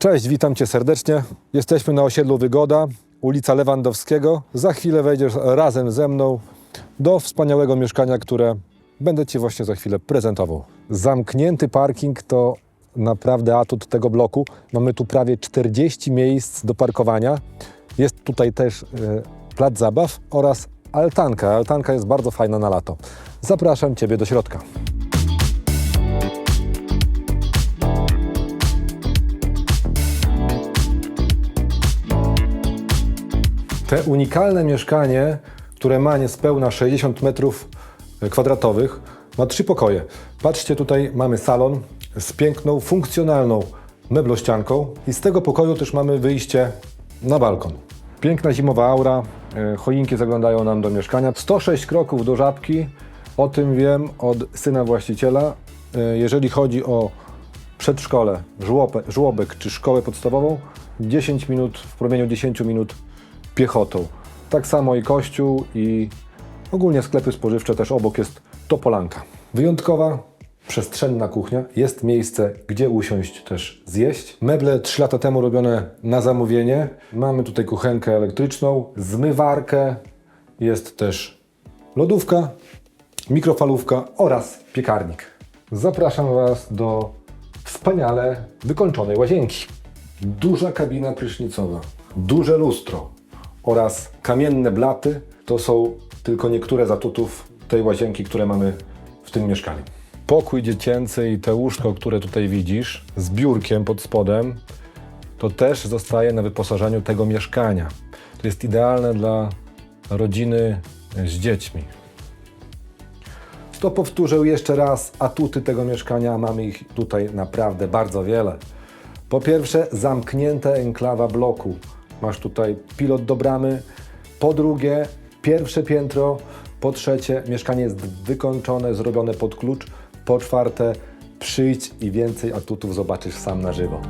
Cześć, witam Cię serdecznie. Jesteśmy na osiedlu Wygoda, ulica Lewandowskiego. Za chwilę wejdziesz razem ze mną do wspaniałego mieszkania, które będę Ci właśnie za chwilę prezentował. Zamknięty parking to naprawdę atut tego bloku. Mamy tu prawie 40 miejsc do parkowania. Jest tutaj też e, plac zabaw oraz altanka. Altanka jest bardzo fajna na lato. Zapraszam Ciebie do środka. Te unikalne mieszkanie, które ma niespełna 60 metrów kwadratowych, ma trzy pokoje. Patrzcie, tutaj mamy salon z piękną, funkcjonalną meblościanką i z tego pokoju też mamy wyjście na balkon. Piękna zimowa aura, e, choinki zaglądają nam do mieszkania. 106 kroków do żabki, o tym wiem od syna właściciela. E, Jeżeli chodzi o przedszkole, żłobek, żłobek czy szkołę podstawową, 10 minut, w promieniu 10 minut piechotą. Tak samo i kościół i ogólnie sklepy spożywcze też obok jest Topolanka. Wyjątkowa, przestrzenna kuchnia. Jest miejsce, gdzie usiąść też zjeść. Meble 3 lata temu robione na zamówienie. Mamy tutaj kuchenkę elektryczną, zmywarkę, jest też lodówka, mikrofalówka oraz piekarnik. Zapraszam Was do wspaniale wykończonej łazienki. Duża kabina prysznicowa, duże lustro oraz kamienne blaty to są tylko niektóre z atutów tej łazienki, które mamy w tym mieszkaniu. Pokój dziecięcy i te łóżko, które tutaj widzisz, z biurkiem pod spodem, to też zostaje na wyposażeniu tego mieszkania. To jest idealne dla rodziny z dziećmi. To powtórzę jeszcze raz atuty tego mieszkania. Mamy ich tutaj naprawdę bardzo wiele. Po pierwsze, zamknięta enklawa bloku. Masz tutaj pilot do bramy. Po drugie, pierwsze piętro. Po trzecie, mieszkanie jest wykończone, zrobione pod klucz. Po czwarte, przyjdź i więcej atutów zobaczysz sam na żywo.